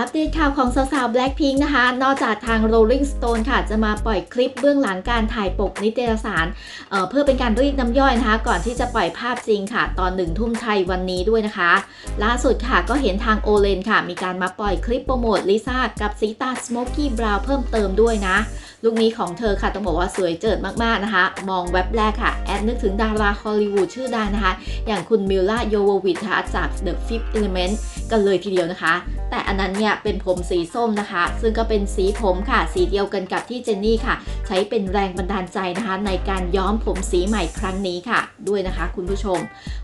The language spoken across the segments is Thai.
อัปเดตข่าวของสาวๆ Blackpink นะคะ นอกจากทาง Rolling Stone ค่ะ จะมาปล่อยคลิปเบื้องหลังการถ่ายปกนิตยสารเเพื่อเป็นการเรียกน้ำย่อยนะคะ ก่อนที่จะปล่อยภาพจริงค่ะ ตอนหนึ่งทุ่มไทยวันนี้ด้วยนะคะ ล่าสุดค่ะก็เห็นทางโอเลนค่ะ มีการมาปล่อยคลิปโปรโมทลิซ่ากับสีตา Smoky Brown เพิ่มเติมด้วยนะลุคนี้ของเธอค่ะต้องบอกว่าสวยเจิดมากๆนะคะ มองแว็บแรกค่ะแอดนึกถึงดาราฮอลลีวูดชื่อดังนะคะ อย่างคุณมิลล่าโยววิชค่ะจาก The Fifth Element กันเลยทีเดียวนะคะ แต่อันนั้นเนี่ยเป็นผมสีส้มนะคะ ซึ่งก็เป็นสีผมค่ะ สีเดียวกันกับที่เจนนี่ค่ะ ใช้เป็นแรงบันดาลใจนะคะ ในการย้อมผมสีใหม่ครั้งนี้ค่ะ ด้วยนะคะ คุณผู้ชม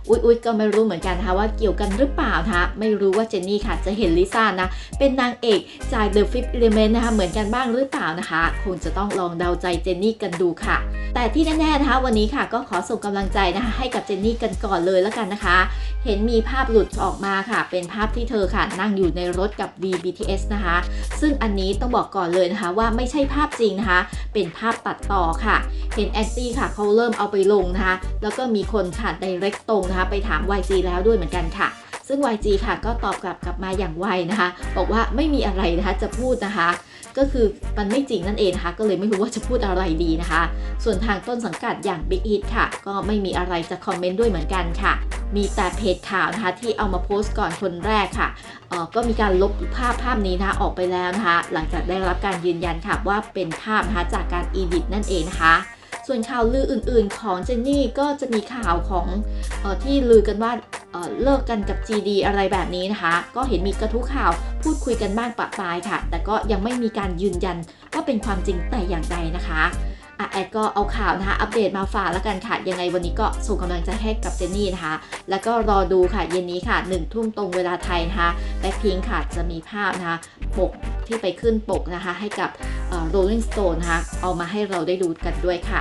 อุ๊ยอุ๊ยก็ไม่รู้เหมือนกันนะคะว่าเกี่ยวกันหรือเปล่านะคะไม่รู้ว่าเจนนี่ค่ะจะเห็นลิซ่านะ เป็นนางเอกจาก The Fifth Element นะคะเหมือนกันบ้างหรือเปล่านะคะ คงจะต้องลองเดาใจเจนนี่กันดูค่ะ แต่ที่แน่ๆนะคะวันนี้ค่ะก็ขอส่งกำลังใจนะคะให้กับเจนนี่กันก่อนเลยแล้วกันนะคะ เห็นมีภาพหลุดออกมาค่ะ เป็นภาพที่เธอค่ะนั่งอยู่ในรถกับ VBTS นะคะ ซึ่งอันนี้ต้องบอกก่อนเลยนะคะว่าไม่ใช่ภาพจริงนะคะ เป็นภาพตัดต่อค่ะ เห็นแอนตี้ค่ะเขาเริ่มเอาไปลงนะคะ แล้วก็มีคนค่ะ direct ตรงนะคะ ไปถาม YG แล้วด้วยเหมือนกันค่ะ ซึ่ง YG ค่ะก็ตอบกลับกลับมาอย่างไวนะคะ บอกว่าไม่มีอะไรนะคะจะพูดนะคะ ก็คือมันไม่จริงนั่นเองนะคะ ก็เลยไม่รู้ว่าจะพูดอะไรดีนะคะ ส่วนทางต้นสังกัดอย่าง Big Hit ค่ะ ก็ไม่มีอะไรจะคอมเมนต์ด้วยเหมือนกันค่ะ มีแต่เพจข่าวนะคะที่เอามาโพสต์ก่อนคนแรกค่ะก็มีการลบภาพภาพนี้นะคะออกไปแล้วนะคะ หลังจากได้รับการยืนยันค่ะว่าเป็นภาพนะคะจากการอีดิตนั่นเองนะคะส่วนข่าวลืออื่นๆ ของเจนนี่ก็จะมีข่าวของออที่ลือกันว่า เเลิกกันกับ GD อะไรแบบนี้นะคะ ก็เห็นมีกระทุ้ข่าวพูดคุยกันบ้างปะปายค่ะ แต่ก็ยังไม่มีการยืนยันว่าเป็นความจริงแต่อย่างใดนะคะอะแอดก็เอาข่าวนะคะอัปเดตมาฝากแล้วกันค่ะ ยังไงวันนี้ก็ส่งกำลังใจให้กับเจนนี่นะคะ แล้วก็รอดูค่ะเย็นนี้ค่ะหนึ่งทุ่มตรงเวลาไทยนะคะแบ็คพิงค่ะจะมีภาพนะคะปกที่ไปขึ้นปกนะคะ ให้กับ Rolling Stone นะคะเอามาให้เราได้ดูกันด้วยค่ะ